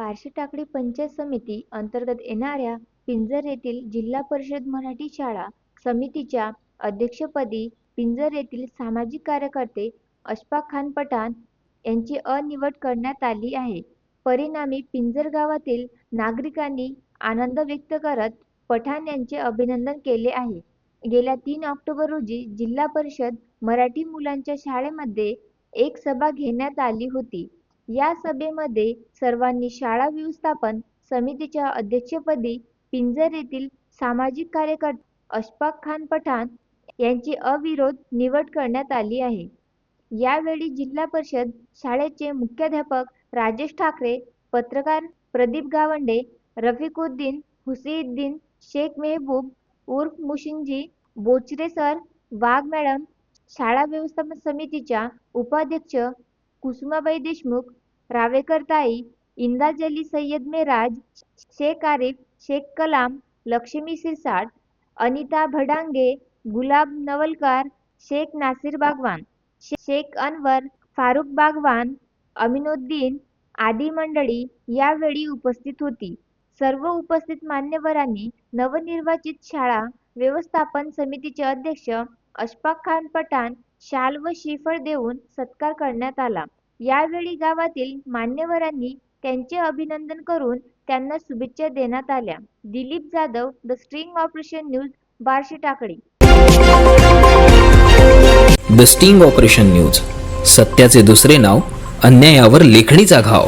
बार्शी टाकळी पंचायत समिती अंतर्गत येणाऱ्या पिंजर येथील जिल्हा परिषद मराठी शाळा समितीच्या अध्यक्षपदी पिंजर येथील सामाजिक कार्यकर्ते अशफाक खान पठाण यांची अनिवड करण्यात आली आहे. परिणामी पिंजर गावातील नागरिकांनी आनंद व्यक्त करत पठाण यांचे अभिनंदन केले आहे. गेल्या तीन ऑक्टोबर रोजी जिल्हा परिषद मराठी मुलांच्या शाळेमध्ये एक सभा घेण्यात आली होती. या सभेमध्ये सर्वांनी शाळा व्यवस्थापन समितीच्या अध्यक्षपदी पिंजर येथील सामाजिक कार्यकर्ते अशफाक खान पठाण यांची अविरोध निवड करण्यात आली आहे. यावेळी जिल्हा परिषद शाळेचे मुख्याध्यापक राजेश ठाकरे पत्रकार प्रदीप गावंडे रफिकुद्दीन हुसेद्दीन शेख मेहबूब उर्फ मुशिंजी बोचरे सर वाघ मॅडम शाळा व्यवस्थापन समितीच्या उपाध्यक्ष कुसुमाबाई देशमुख रावेकरताई इंदाजली इंदाज अली सय्यद मेराज शेख आरिफ शेख कलाम लक्ष्मी सिरसाट अनिता भडांगे गुलाब नवलकार शेख नासिर बागवान शेख अनवर फारुख बागवान अमिनुद्दीन आदी मंडळी यावेळी उपस्थित होती. सर्व उपस्थित मान्यवरांनी नवनिर्वाचित शाळा व्यवस्थापन समितीचे अध्यक्ष अशफाक खान पठाण शाल व श्रीफळ देऊन सत्कार करण्यात आला. यावेळी गावातील मान्यवरांनी त्यांचे अभिनंदन करून त्यांना शुभेच्छा देण्यात आल्या. Dilip Jadhav the string operation news Barshi Takli. The sting operation news सत्याचे दुसरे नाव अन्यायावर लेखणीचा घाव.